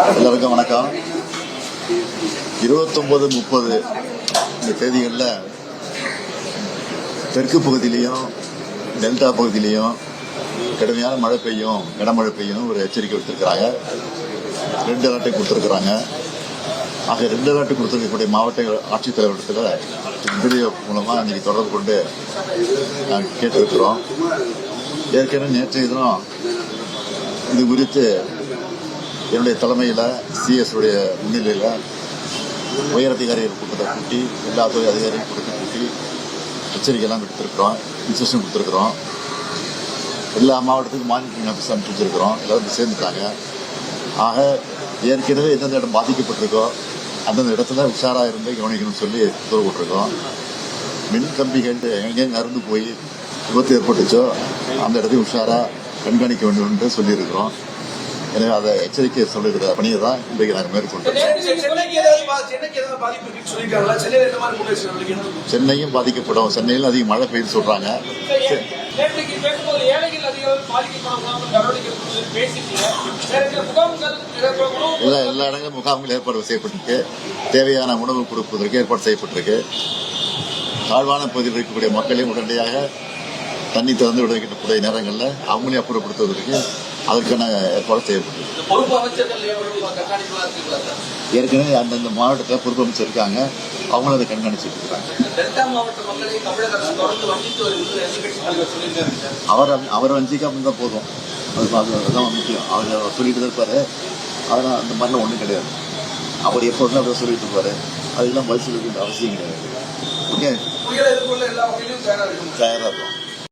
எல்லாருக்கும் வணக்கம். இருபத்தொன்பது முப்பது இந்த தேதிகளில் தெற்கு பகுதியிலையும் டெல்டா பகுதியிலையும் கடுமையான மழை பெய்யும் கனமழை பெய்யும் ஒரு எச்சரிக்கை கொடுத்துருக்குறாங்க ரெண்டு அலர்ட்டை கொடுத்துருக்குறாங்க. ஆக ரெண்டு அலர்ட் கொடுத்துருக்கக்கூடிய மாவட்ட ஆட்சித்தலைவரிடத்தில் வீடியோ மூலமாக இன்னைக்கு தொடர்பு கொண்டு நாங்கள் கேட்டிருக்கிறோம். ஏற்கனவே நேற்றைய தினம் இது குறித்து என்னுடைய தலைமையில் சிஎஸ் உடைய முன்னிலையில் உயரதிகாரிகள் கூட்டத்தை கூட்டி எல்லா துறை அதிகாரிகள் கூட்டத்தை கூட்டி எச்சரிக்கையெல்லாம் எடுத்திருக்கிறோம் இன்ஸ்ட்ரக்ஷன் கொடுத்துருக்குறோம். எல்லா மாவட்டத்துக்கும் மானிட்டரிங் ஆஃபீஸ் அனுப்பிச்சு வச்சிருக்கிறோம். எல்லாரும் சேர்ந்துட்டாங்க. ஆக ஏற்கனவே எந்தெந்த இடம் பாதிக்கப்பட்டிருக்கோ அந்தந்த இடத்துல உஷாராக இருந்து கவனிக்கணும்னு சொல்லி உத்தரவு போட்டிருக்கோம். மின் கம்பிகள் எங்கெங்கே அறுந்து போய் விபத்து ஏற்பட்டுச்சோ அந்த இடத்தையும் உஷாராக கண்காணிக்க வேண்டும் என்று சொல்லியிருக்கிறோம். எனவே அதை எச்சரிக்கை சொல்லுகிற பணியை தான் இன்றைக்கு நாங்கள் மேற்கொண்டோம்? சென்னையும் பாதிக்கப்படும். சென்னையில் அதிக மழை பெய்யுது சொல்றாங்க. எல்லா எல்லா இடங்களும் முகாம்கள் ஏற்பாடு செய்யப்பட்டிருக்கு. தேவையான உணவு கொடுப்பதற்கு ஏற்பாடு செய்யப்பட்டிருக்கு. தாழ்வான பகுதியில் இருக்கக்கூடிய மக்களையும் உடனடியாக தண்ணி திறந்து விடக்கூடிய நேரங்களில் அவங்களையும் அப்புறப்படுத்துவதற்கு அதற்கான ஏற்பாடு சார்? ஏற்கனவே அந்தந்த மாவட்டத்தில் பொறுப்பு அமைச்சர் இருக்காங்க அவங்களும் அதை கண்காணிச்சுட்டு இருக்காங்க. அவர் அவர் வஞ்சிக்காம இருந்தால் போதும். அது அது- அதுதான் முக்கியம். அவர் சொல்லிட்டு தான் இருப்பாரு. அதெல்லாம் அந்த மாதிரிலாம் ஒன்றும் கிடையாது. அவர் எப்போதுமே அதை சொல்லிட்டு இருப்பாரு. அதுக்கெல்லாம் பதில் சொல்ல வேண்டிய அவசியம் கிடையாது. ஓகே? தயாராக இருக்கும்